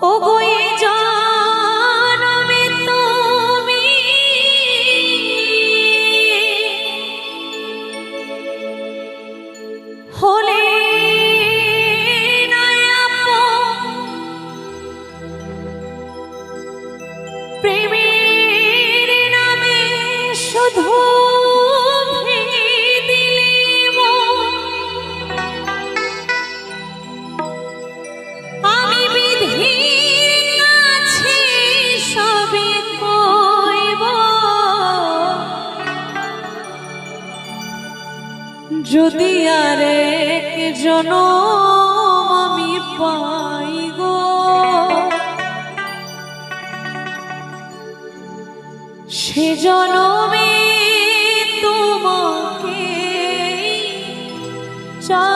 ও বই যা যদি আর জন আমি পাই গো। সে জনমে তোমাকে চা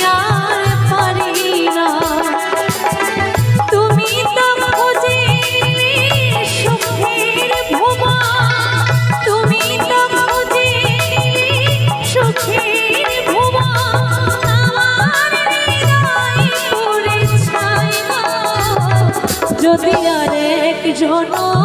জনম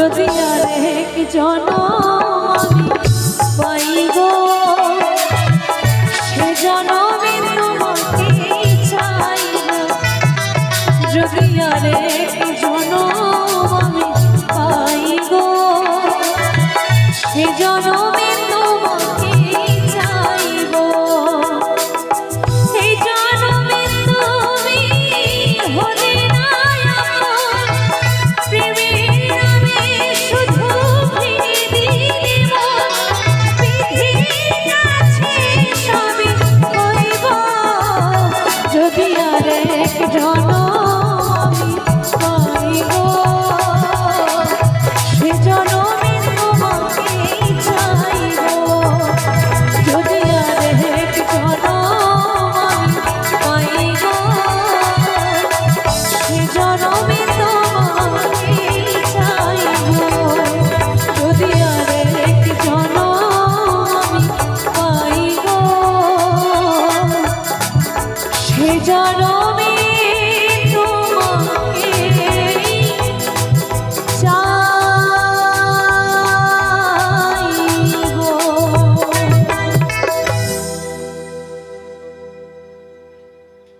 যদি আরেক জনম